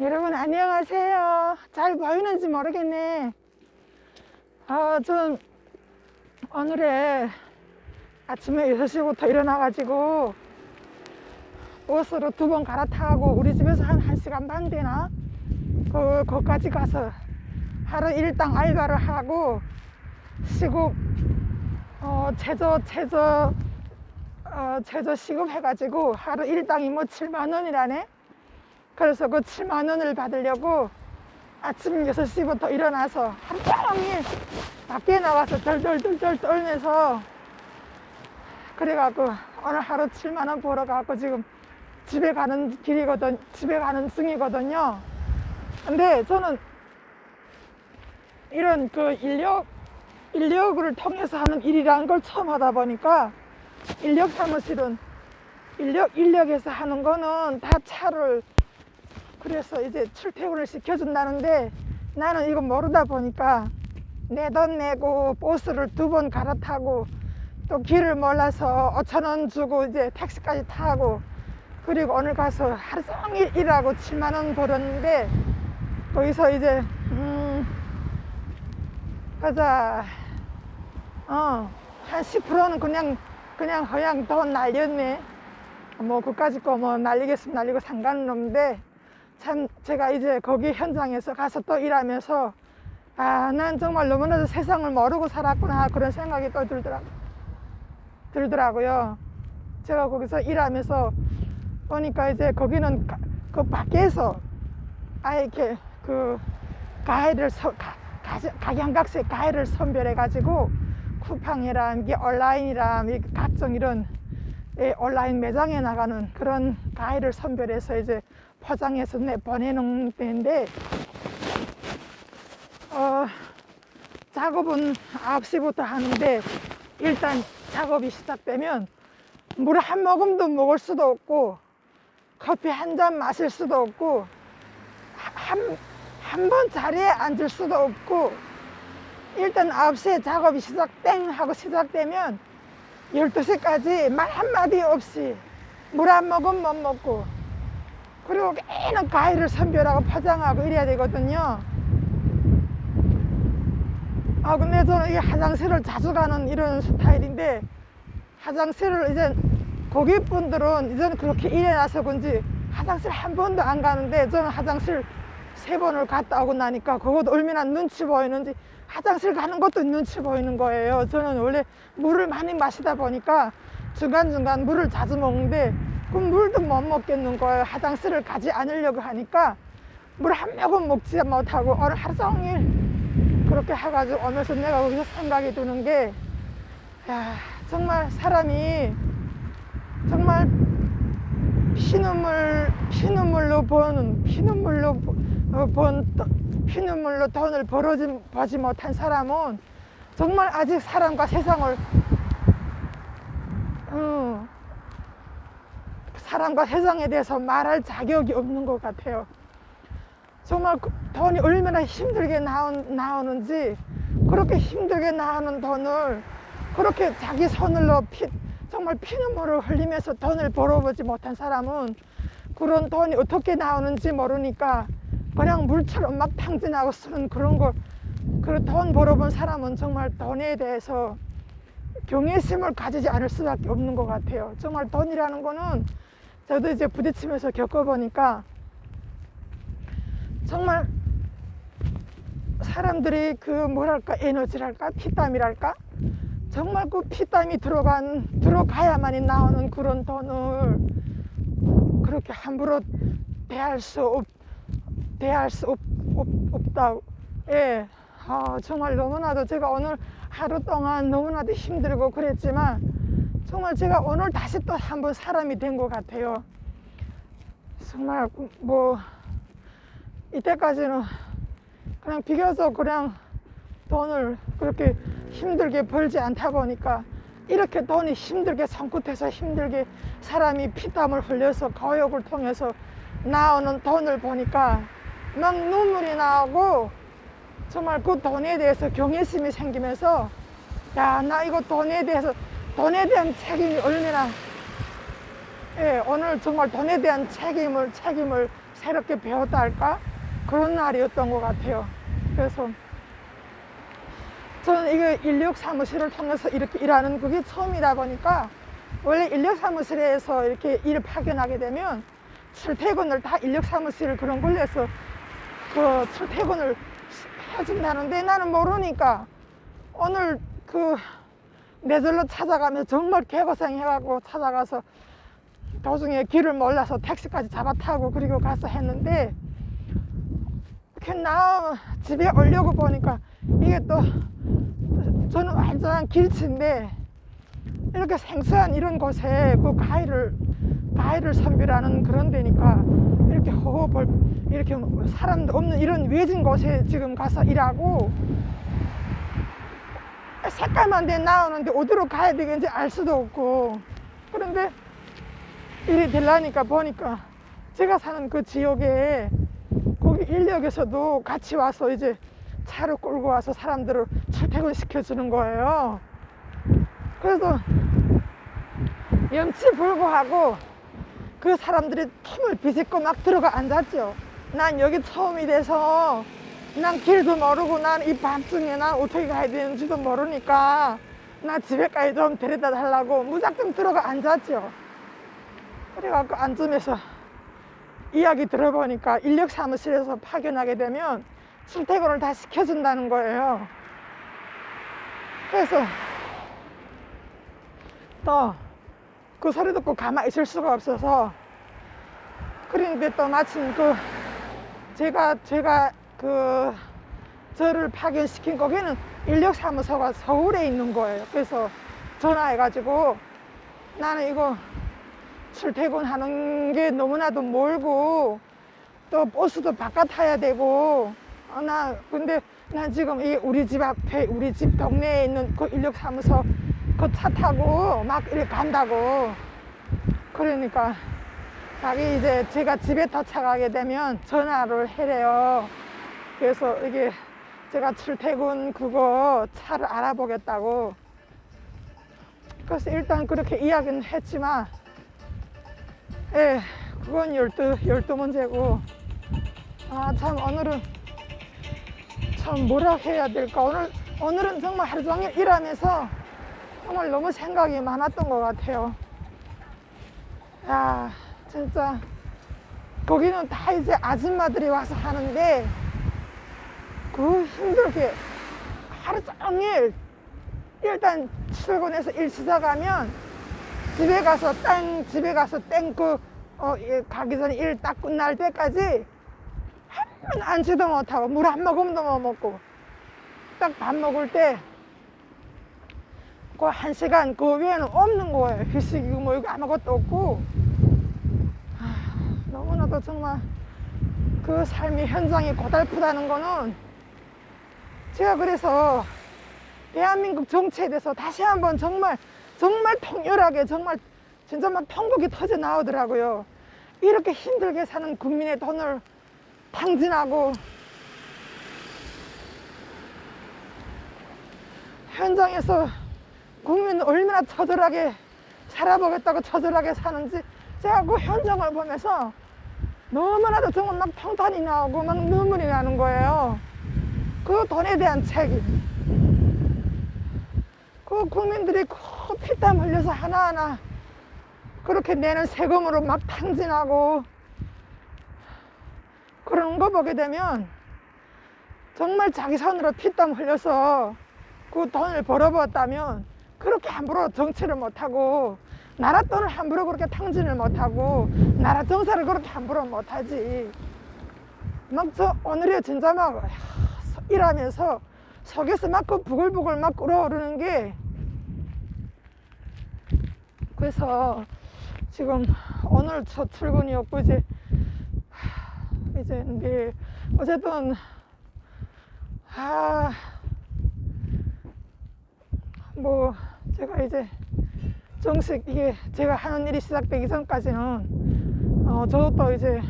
여러분 안녕하세요. 잘 보이는지 모르겠네. 아, 전 오늘에 아침에 6시부터 일어나 가지고 버스로 두 번 갈아타고 우리 집에서 한 1시간 반 되나? 그, 거기까지 가서 하루 일당 알바를 하고 시급 어, 제조 제조 어, 제조 시급 해가지고 하루 일당이 뭐 7만 원이라네. 그래서 그 7만 원을 받으려고 아침 6시부터 일어나서 종일 밖에 나가서 덜덜덜덜 떨면서 그래갖고 오늘 하루 7만 원 벌어 갖고 지금 집에 가는 길이거든 집에 가는 중이거든요. 근데 저는 이런 그 인력 인력을 통해서 하는 일이라는 걸 처음 하다 보니까 인력 사무실은 인력 인력에서 하는 거는 다 차를 그래서 이제 출퇴근을 시켜준다는데 나는 이거 모르다 보니까 내 돈 내고 버스를 두 번 갈아타고 또 길을 몰라서 5천 원 주고 이제 택시까지 타고 그리고 오늘 가서 하루 종일 일하고 7만 원 벌었는데 거기서 이제 음 가자. 어한 10%는 그냥 그냥 그냥 돈 날렸네. 뭐 그까짓 거 뭐 날리겠으면 날리고 상관은 없는데 참 제가 이제 거기 현장에서 가서 또 일하면서 아 난 정말 너무나도 세상을 모르고 살았구나 그런 생각이 또 들더라 들더라고요. 제가 거기서 일하면서 보니까 이제 거기는 가, 그 밖에서 아예 이렇게 그 가해를 서, 가, 가, 각양각색 가해를 선별해 가지고 쿠팡이랑 이게 온라인이랑 이 각종 이런 예, 온라인 매장에 나가는 그런 가해를 선별해서 이제 포장해서 내 보내는 데인데 어, 작업은 9시부터 하는데 일단 작업이 시작되면 물 한 모금도 먹을 수도 없고 커피 한 잔 마실 수도 없고 한, 한 번 자리에 앉을 수도 없고 일단 9시에 작업이 시작 땡 하고 시작되면 12시까지 말 한마디 없이 물 한 모금 못 먹고 그리고 계속 과일을 선별하고 포장하고 이래야 되거든요. 아 근데 저는 이 화장실을 자주 가는 이런 스타일인데 화장실을 이제 고객분들은 이제는 그렇게 일해놔서 그런지 화장실 한 번도 안 가는데 저는 화장실 세 번을 갔다 오고 나니까 그것도 얼마나 눈치 보이는지 화장실 가는 것도 눈치 보이는 거예요. 저는 원래 물을 많이 마시다 보니까 중간중간 물을 자주 먹는데 그 물도 못 먹겠는 거예요. 화장실을 가지 않으려고 하니까 물 한 모금 먹지 못하고 오늘 하루 종일 그렇게 해가지고 오면서 내가 거기서 생각이 드는 게, 야, 정말 사람이 정말 피눈물, 피눈물로 버는, 피눈물로 어, 번, 피눈물로 돈을 벌어지, 버지 못한 사람은 정말 아직 사람과 세상을, 음, 사람과 세상에 대해서 말할 자격이 없는 것 같아요. 정말 그 돈이 얼마나 힘들게 나온, 나오는지 그렇게 힘들게 나오는 돈을 그렇게 자기 손으로 피, 정말 피눈물을 흘리면서 돈을 벌어보지 못한 사람은 그런 돈이 어떻게 나오는지 모르니까 그냥 물처럼 막 탕진하고 쓰는 그런 걸, 그런 돈 벌어본 사람은 정말 돈에 대해서 경외심을 가지지 않을 수밖에 없는 것 같아요. 정말 돈이라는 거는 저도 이제 부딪히면서 겪어보니까 정말 사람들이 그 뭐랄까 에너지랄까 피땀이랄까? 정말 그 피땀이 들어간 들어가야만이 나오는 그런 돈을 그렇게 함부로 대할 수 없, 대할 수 없, 없, 없다 예. 아, 정말 너무나도 제가 오늘 하루 동안 너무나도 힘들고 그랬지만 정말 제가 오늘 다시 또 한 번 사람이 된 것 같아요. 정말 뭐 이때까지는 그냥 비교적 그냥 돈을 그렇게 힘들게 벌지 않다 보니까 이렇게 돈이 힘들게 손끝에서 힘들게 사람이 피땀을 흘려서 거역을 통해서 나오는 돈을 보니까 막 눈물이 나오고 정말 그 돈에 대해서 경외심이 생기면서 야 나 이거 돈에 대해서 돈에 대한 책임이 얼마나 예, 오늘 정말 돈에 대한 책임을 책임을 새롭게 배웠다 할까 그런 날이었던 것 같아요. 그래서 저는 이게 인력 사무실을 통해서 이렇게 일하는 그게 처음이다 보니까 원래 인력 사무실에서 이렇게 일 파견하게 되면 출퇴근을 다 인력 사무실 그런 걸로 해서 그 출퇴근을 해준다는데 나는 모르니까 오늘 그 내절로 찾아가면서 정말 개고생 해가고 찾아가서 도중에 길을 몰라서 택시까지 잡아 타고 그리고 가서 했는데 이렇게 나 집에 오려고 보니까 이게 또 저는 완전한 길치인데 이렇게 생소한 이런 곳에 그 가위를 가위를 선별하는 그런 데니까 이렇게 호흡을 이렇게 사람도 없는 이런 외진 곳에 지금 가서 일하고 색깔만 돼 나오는데 어디로 가야 되겠는지 알 수도 없고 그런데 일이 되려니까 보니까 제가 사는 그 지역에 거기 인력에서도 같이 와서 이제 차를 끌고 와서 사람들을 출퇴근 시켜주는 거예요. 그래서 염치 불구하고 그 사람들이 틈을 비집고 막 들어가 앉았죠. 난 여기 처음이 돼서 난 길도 모르고 난 이 밤중에 난 어떻게 가야 되는지도 모르니까 나 집에까지 좀 데려다 달라고 무작정 들어가 앉았죠. 그래갖고 앉으면서 이야기 들어보니까 인력 사무실에서 파견하게 되면 출퇴근을 다 시켜준다는 거예요. 그래서 또 그 소리 듣고 가만히 있을 수가 없어서 그런데 또 마침 그 제가 제가 그 저를 파견시킨 거기는 인력 사무소가 서울에 있는 거예요. 그래서 전화해가지고 나는 이거 출퇴근하는 게 너무나도 멀고 또 버스도 바깥 타야 되고 어, 나 근데 난 지금 이 우리 집 앞에 우리 집 동네에 있는 그 인력 사무소 그 차 타고 막 이렇게 간다고 그러니까 자기 이제 제가 집에 도착하게 되면 전화를 해래요 그래서 이게 제가 출퇴근 그거 차를 알아보겠다고. 그래서 일단 그렇게 이야기는 했지만 예 그건 열두 열두 문제고. 아 참 오늘은 참 뭐라 해야 될까? 오늘 오늘은 정말 하루 종일 일하면서 정말 너무 생각이 많았던 것 같아요. 야 진짜. 거기는 다 이제 아줌마들이 와서 하는데 그 힘들게 하루 종일 일단 출근해서 일 시작 하면 집에 가서 땡 집에 가서 땡그 어, 예, 가기 전에 일 딱 끝날 때까지 한번 앉지도 못하고 물 한 모금도 못 먹고 딱 밥 먹을 때 그 한 시간 그 외에는 없는 거예요. 휴식이고 뭐 이거 아무것도 없고 아, 너무나도 정말 그 삶의 현장이 고달프다는 거는 제가 그래서 대한민국 정치에 대해서 다시 한번 정말 정말 통렬하게 정말 진짜 막 통곡이 터져 나오더라고요. 이렇게 힘들게 사는 국민의 돈을 탕진하고 현장에서 국민은 얼마나 처절하게 살아보겠다고 처절하게 사는지 제가 그 현장을 보면서 너무나도 정말 막 평탄이 나오고 막 눈물이 나는 거예요. 그 돈에 대한 책임. 그 국민들이 그 피땀 흘려서 하나하나 그렇게 내는 세금으로 막 탕진하고 그런 거 보게 되면 정말 자기 손으로 피땀 흘려서 그 돈을 벌어보았다면 그렇게 함부로 정치를 못하고 나라 돈을 함부로 그렇게 탕진을 못하고 나라 정사를 그렇게 함부로 못하지 막 저 오늘이 진짜 막 야, 일하면서 속에서 막그 부글부글 막 끓어오르는 게 그래서 지금 오늘 첫 출근이었고 이제 하, 이제 내일 어쨌든 아 뭐 제가 이제 정식 이게 제가 하는 일이 시작되기 전까지는 어 저도 또 이제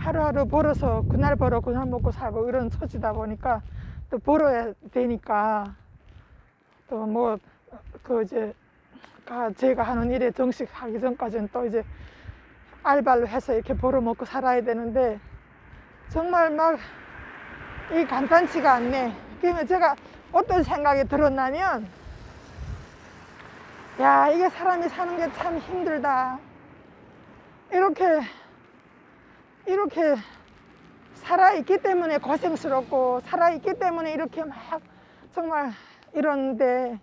하루하루 벌어서 그날 벌어 그날 먹고 살고 이런 처지다 보니까 또 벌어야 되니까 또 뭐 그 이제 가- 제가 하는 일에 정식 하기 전까지는 또 이제 알바를 해서 이렇게 벌어 먹고 살아야 되는데 정말 막 이 간단치가 않네. 그러면 제가 어떤 생각이 들었냐면 야 이게 사람이 사는 게 참 힘들다. 이렇게 이렇게 살아있기 때문에 고생스럽고 살아있기 때문에 이렇게 막 정말 이러는데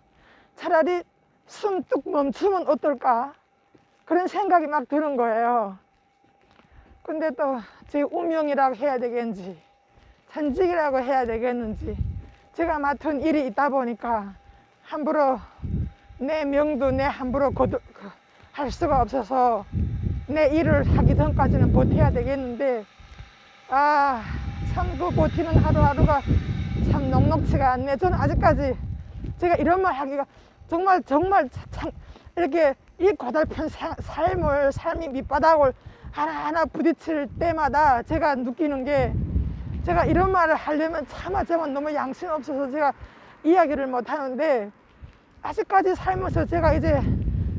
차라리 숨뚝 멈추면 어떨까? 그런 생각이 막 드는 거예요. 근데 또 제 운명이라고 해야 되겠는지 천직이라고 해야 되겠는지 제가 맡은 일이 있다 보니까 함부로 내 명도 내 함부로 거두, 그, 할 수가 없어서 내 일을 하기 전까지는 버텨야 되겠는데 아 참 그 버티는 하루하루가 참 녹록치가 않네. 저는 아직까지 제가 이런 말 하기가 정말 정말 참 이렇게 이 고달픈 사- 삶을 삶이 밑바닥을 하나하나 부딪힐 때마다 제가 느끼는 게 제가 이런 말을 하려면 저만 너무 양심 없어서 제가 이야기를 못 하는데 아직까지 살면서 제가 이제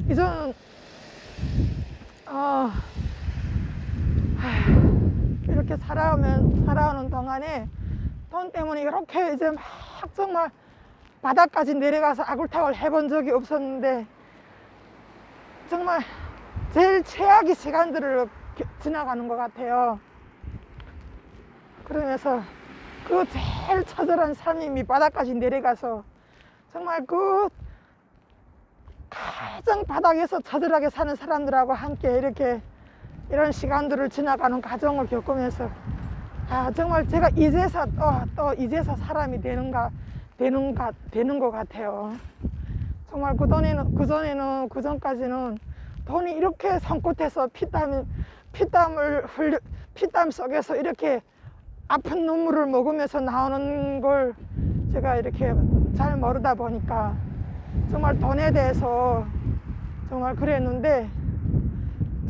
이제는 어, 하, 이렇게 살아오면 살아오는 동안에 돈 때문에 이렇게 이제 막 정말 바닥까지 내려가서 아굴타굴 해본 적이 없었는데 정말 제일 최악의 시간들을 겨- 지나가는 것 같아요. 그러면서 그 제일 처절한 삶이 밑바닥까지 내려가서 정말 그 가장 바닥에서 처절하게 사는 사람들하고 함께 이렇게 이런 시간들을 지나가는 과정을 겪으면서 아 정말 제가 이제서 또, 또 이제서 사람이 되는가 되는가 되는 것 같아요. 정말 그 전에는 그 전에는 그 전까지는 돈이 이렇게 손끝에서 피땀 피땀을 흘려 피땀 속에서 이렇게 아픈 눈물을 먹으면서 나오는 걸 제가 이렇게 잘 모르다 보니까 정말 돈에 대해서 정말 그랬는데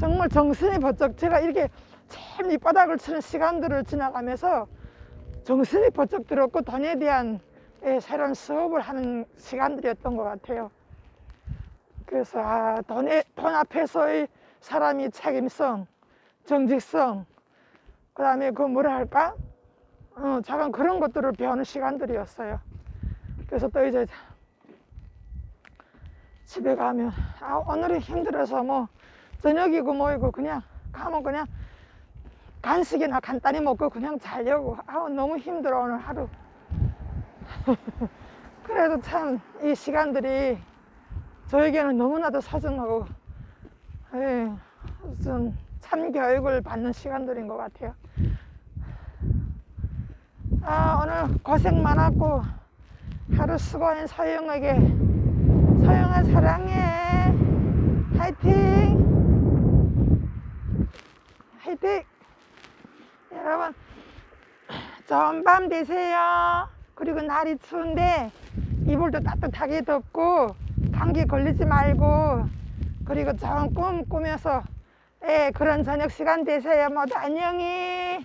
정말 정신이 번쩍 제가 이렇게 참 밑바닥을 치는 시간들을 지나가면서 정신이 번쩍 들었고 돈에 대한 예, 새로운 수업을 하는 시간들이었던 것 같아요. 그래서 아, 돈에, 돈 앞에서의 사람이 책임성, 정직성, 그 다음에 그 뭐라 할까? 어, 작은 그런 것들을 배우는 시간들이었어요. 그래서 또 이제 집에 가면 아, 오늘이 힘들어서 뭐 저녁이고 뭐이고 그냥 가면 그냥 간식이나 간단히 먹고 그냥 자려고. 아 너무 힘들어 오늘 하루. 그래도 참 이 시간들이 저에게는 너무나도 소중하고 예, 좀 참 교육을 받는 시간들인 것 같아요. 아 오늘 고생 많았고 하루 수고한 서영에게 서영아 사랑해. 화이팅. 화이팅. 여러분 좋은 밤 되세요. 그리고 날이 추운데 이불도 따뜻하게 덮고 감기 걸리지 말고 그리고 좋은 꿈 꾸면서 예, 그런 저녁 시간 되세요. 모두 안녕히